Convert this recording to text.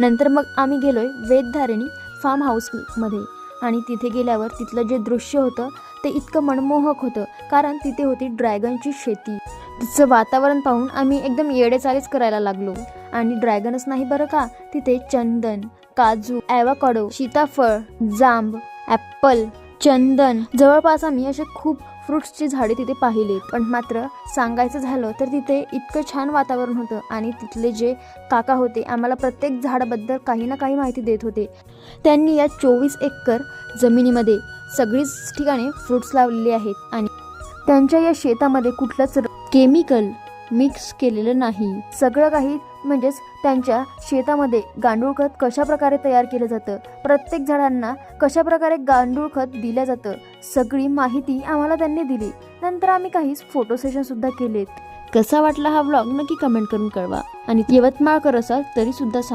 नंतर मग आम्ही गेलोय वेदधारिणी फार्म हाऊसमध्ये आणि तिथे गेल्यावर तिथलं जे दृश्य होतं ते इतकं मनमोहक होतं कारण तिथे होती ड्रॅगनची शेती. तिचं वातावरण पाहून आम्ही एकदम येडेचाळीच करायला लागलो. आणि ड्रॅगनच नाही बरं का तिथे चंदन काजू ॲवाकाडो सीताफळ जांब ॲप्पल चंदन. जवळपास आम्ही असे खूप फ्रुट्सची झाडे तिथे पाहिली. पण मात्र सांगायचं झालं तर तिथे इतकं छान वातावरण होतं आणि तिथले जे काका होते आम्हाला प्रत्येक झाडाबद्दल काही ना काही माहिती देत होते. त्यांनी या चोवीस एकर जमिनीमध्ये सगळीच ठिकाणी फ्रुट्स लावलेले आहेत आणि त्यांच्या या शेतामध्ये कुठलंच केमिकल मिक्स केलेलं नाही. सगळं काही म्हणजेच त्यांच्या शेतामध्ये गांडूळ खत कशा प्रकारे तयार केलं जातं प्रत्येक झाडांना कशा प्रकारे गांडूळ खत दिलं जातं सगळी माहिती आम्हाला त्यांनी दिली. नंतर आम्ही काही फोटो सेशन सुद्धा केलेत. कसा वाटला हा व्लॉग नक्की कमेंट करून कळवा. आणि यवतमाळकर असाल तरी सुद्धा सांग.